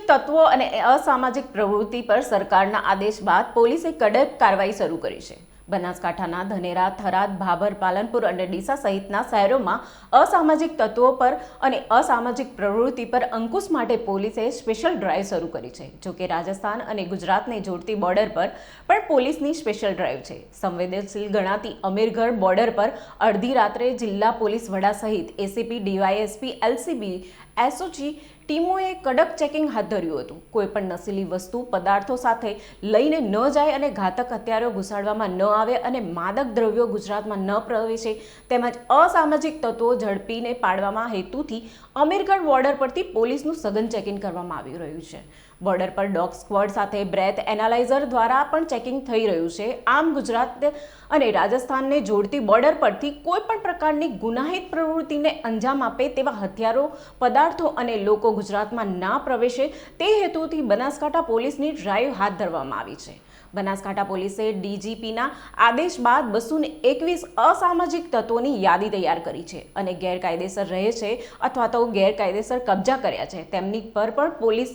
તત્વો અને અસામાજિક પ્રવૃત્તિ પર સરકારના આદેશ બાદ પોલીસે કડક કાર્યવાહી શરૂ કરી છે. બનાસકાંઠાના ધનેરા, થરાદ, ભાભર, પાલનપુર અને ડીસા સહિતના શહેરોમાં અસામાજિક તત્વો પર અને અસામાજિક પ્રવૃત્તિ પર અંકુશ માટે પોલીસે સ્પેશિયલ ડ્રાઈવ શરૂ કરી છે. જોકે રાજસ્થાન અને ગુજરાતને જોડતી બોર્ડર પર પણ પોલીસની સ્પેશિયલ ડ્રાઈવ છે. સંવેદનશીલ ગણાતી અમીરગઢ બોર્ડર પર અડધી રાત્રે જિલ્લા પોલીસ વડા સહિત એસીપી, ડીવાયએસપી, એલસીબી એસઓજી ટીમોએ કડક ચેકિંગ હાથ ધર્યું હતું. કોઈપણ નસીલી વસ્તુ, પદાર્થો સાથે લઈને ન જાય અને ઘાતક હથિયારો ઘુસાડવામાં ન આવે અને માદક દ્રવ્યો ગુજરાતમાં ન પ્રવેશે, તેમજ અસામાજિક તત્વો ઝડપીને પાડવામાં હેતુથી અમીરગઢ બોર્ડર પરથી પોલીસનું સઘન ચેકિંગ કરવામાં આવી રહ્યું છે. બોર્ડર પર ડોગ સ્ક્વોડ સાથે બ્રેથ એનાલાઇઝર દ્વારા પણ ચેકિંગ થઈ રહ્યું છે. આમ ગુજરાત અને રાજસ્થાનને જોડતી બોર્ડર પરથી કોઈ પણ પ્રકારની ગુનાહિત પ્રવૃત્તિને અંજામ આપે તેવા હથિયારો, પદાર્થો અને લોકો ગુજરાતમાં ના પ્રવેશે તે હેતુથી બનાસકાંઠા પોલીસની ડ્રાઈવ હાથ ધરવામાં આવી છે. બનાસકાંઠા પોલીસે ડીજીપીના આદેશ બાદ બસો એકવીસ અસામાજિક તત્વોની યાદી તૈયાર કરી છે અને ગેરકાયદેસર રહે છે અથવા તો ગેરકાયદેસર કબજા કર્યા છે. તેમની પર પણ પોલીસ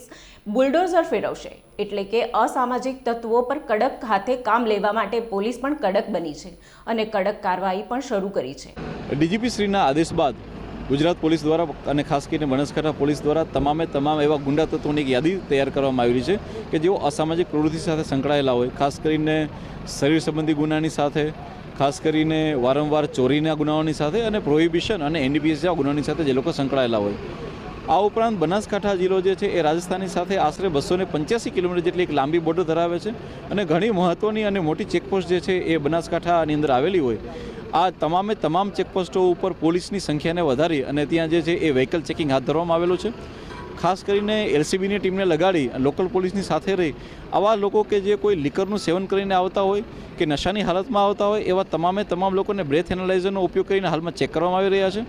બુલડોઝર ફેરવશે એટલે કે અસામાજિક તત્વો પર કડક હાથે કામ લેવા માટે પોલીસ પણ કડક બની છે અને કડક કાર્યવાહી પણ શરૂ કરી છે. ડીજીપી શ્રીના આદેશ બાદ ગુજરાત પોલીસ દ્વારા અને ખાસ કરીને બનાસકાંઠા પોલીસ દ્વારા તમામે તમામ એવા ગુંડા તત્વોની એક યાદી તૈયાર કરવામાં આવી છે કે જેઓ અસામાજિક પ્રવૃત્તિ સાથે સંકળાયેલા હોય. ખાસ કરીને શરીર સંબંધી ગુનાની સાથે, ખાસ કરીને વારંવાર ચોરીના ગુનાઓની સાથે અને પ્રોહિબિશન અને એનડીપીએસ જેવા ગુનાની સાથે જે લોકો સંકળાયેલા હોય. આ ઉપરાંત બનાસકાંઠા જિલ્લો જે છે એ રાજસ્થાનની સાથે આશરે બસો પંચ્યાસી કિલોમીટર જેટલી એક લાંબી બોર્ડર ધરાવે છે અને ઘણી મહત્ત્વની અને મોટી ચેકપોસ્ટ જે છે એ બનાસકાંઠાની અંદર આવેલી હોય. આ તમામે તમામ ચેકપોસ્ટો ઉપર પોલીસની સંખ્યાને વધારી અને ત્યાં જે છે એ વ્હીકલ ચેકિંગ હાથ ધરવામાં આવેલું છે. ખાસ કરીને એલસીબીની ટીમને લગાડી લોકલ પોલીસની સાથે રહી. આવા લોકો કે જે કોઈ લિકરનું સેવન કરીને આવતા હોય કે નશાની હાલતમાં આવતા હોય એવા તમામે તમામ લોકોને બ્રેથ એનાલાઇઝરનો ઉપયોગ કરીને હાલમાં ચેક કરવામાં આવી રહ્યા છે.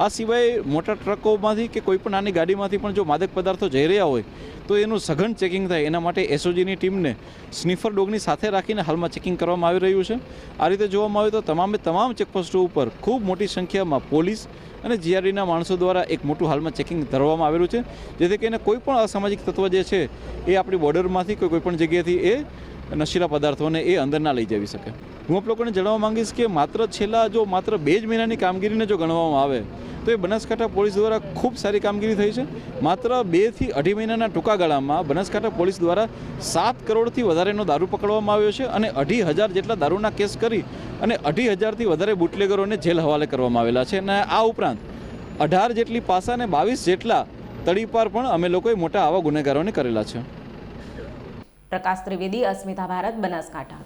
આ સિવાય મોટા ટ્રકોમાંથી કે કોઈ પણ નાની ગાડીમાંથી પણ જો માદક પદાર્થો જઈ રહ્યા હોય, તો એનું સઘન ચેકિંગ થાય. એના માટે એસઓજીની ટીમને સ્નીફર ડોગની સાથે રાખીને હાલમાં ચેકિંગ કરવામાં આવી રહ્યું છે. આ રીતે જોવામાં આવે તો તમામે તમામ ચેકપોસ્ટો ઉપર ખૂબ મોટી સંખ્યામાં પોલીસ અને જીઆરડીના માણસો દ્વારા એક મોટું હાલમાં ચેકિંગ ધરવામાં આવેલું છે. જેથી કરીને કોઈ પણ અસામાજિક તત્વ જે છે, એ આપણી બોર્ડરમાંથી કોઈ પણ જગ્યાએથી એ નશીલા પદાર્થોને એ અંદર ના લઈ જવી શકે. હું આપ લોકોને જણાવવા માંગીશ કે માત્ર છેલ્લા જો માત્ર બે જ મહિનાની કામગીરીને જો ગણવામાં આવે, તો એ બનાસકાંઠા પોલીસ દ્વારા ખૂબ સારી કામગીરી થઈ છે. માત્ર બેથી અઢી મહિનાના ટૂંકા ગાળામાં બનાસકાંઠા પોલીસ દ્વારા સાત કરોડથી વધારેનો દારૂ પકડવામાં આવ્યો છે અને અઢી હજાર જેટલા દારૂના કેસ કરી અને અઢી હજારથી વધારે બુટલેગરોને જેલ હવાલે કરવામાં આવેલા છે. અને આ ઉપરાંત અઢાર જેટલી પાસા અને બાવીસ જેટલા તડીપાર પણ અમે લોકોએ મોટા આવા ગુનેગારોને કરેલા છે. પ્રકાશ ત્રિવેદી, અસ્મિતા ભારત, બનાસકાંઠા.